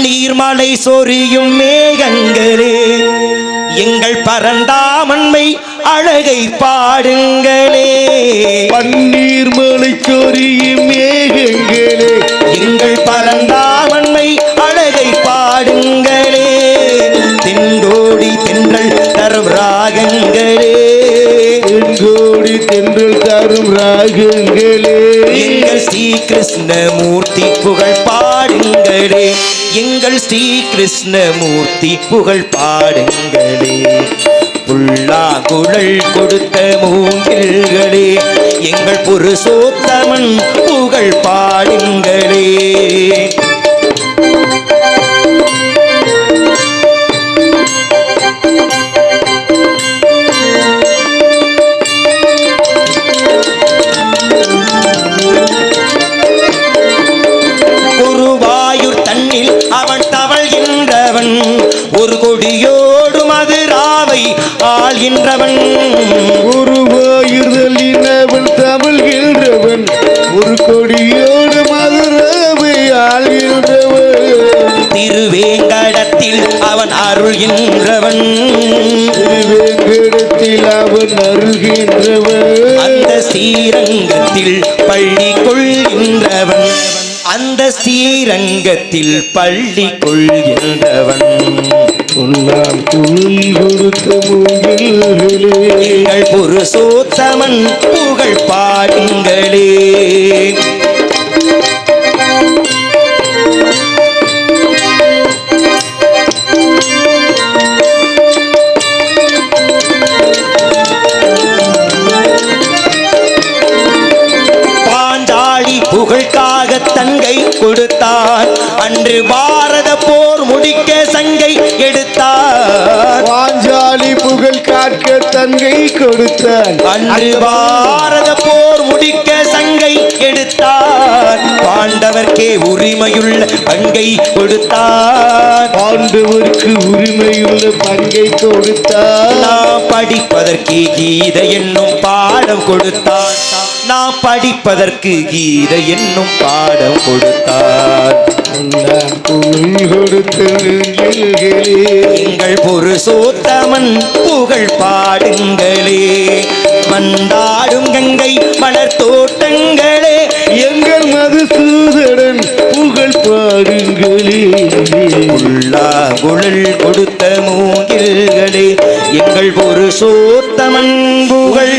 பன்னீர் மலை சொரியும் மேகங்களே எங்கள் பரந்தாமன்மை அழகை பாடுங்களே. பன்னீர் மலை சொரியும் மேகங்களே எங்கள் பரந்தாமன்மை அழகை பாடுங்களே. தெண்டோடி தென்றல் தரும் ராகங்களே. எங்கோடி தென்றல் தரும் ராகங்களே. எங்கள் ஸ்ரீ கிருஷ்ணமூர்த்தி புகழ் பாடுங்களே. எங்கள் ஸ்ரீ கிருஷ்ணமூர்த்தி புகழ் பாடுங்களே. புல்லாங்குழல் கொடுத்த மூங்கில்களே எங்கள் புருஷோத்தமன் புகழ் பாடுங்களே. ஒரு கொடியோடு மதுராவை ஆள்கின்றவன். குருவாயுதலினவன் தமிழ்கின்றவன் ஒரு கொடியோடு மதுரவை ஆள்கின்றவன். திருவேங்கடத்தில் அவன் அருள்கின்றவன். திருவேங்கடத்தில் அவன் அருகின்றவன் அந்த ஸ்ரீரங்கத்தில் பள்ளி அந்த ஸ்ரீரங்கத்தில் பள்ளி கொள்கின்றவன். உன்னால் குளில் கொடுத்த எங்கள் புருஷோத்தமன் புகழ் பாடுங்களே புகழ்காக தங்கை கொடுத்தார். அன்று பாரத போர் முடிக்க சங்கை எடுத்தார். பாஞ்சாலி புகழ் காக்க தங்கை கொடுத்தான் அன்று பாரத போர் முடிக்க சங்கை எடுத்தார். பாண்டவர்க்கே உரிமையுள்ள பங்கை கொடுத்தார். ஆண்டவருக்கு உரிமையுள்ள பங்கை கொடுத்தான் நான் படிப்பதற்கு கீத என்னும் பாடம் கொடுத்தார். நான் படிப்பதற்கு கீத என்னும் பாடம் கொடுத்தார். எங்கள் புருஷோத்தமன் புகழ் பாடுங்களே. மந்தாடும் கங்கை மலர் தோட்டங்களே. எங்கள் மதுசூதரன் புகழ் பாடுங்களே. குழல் கொடுத்த மூங்கில்களே. எங்கள் புருஷோத்தமன் புகழ்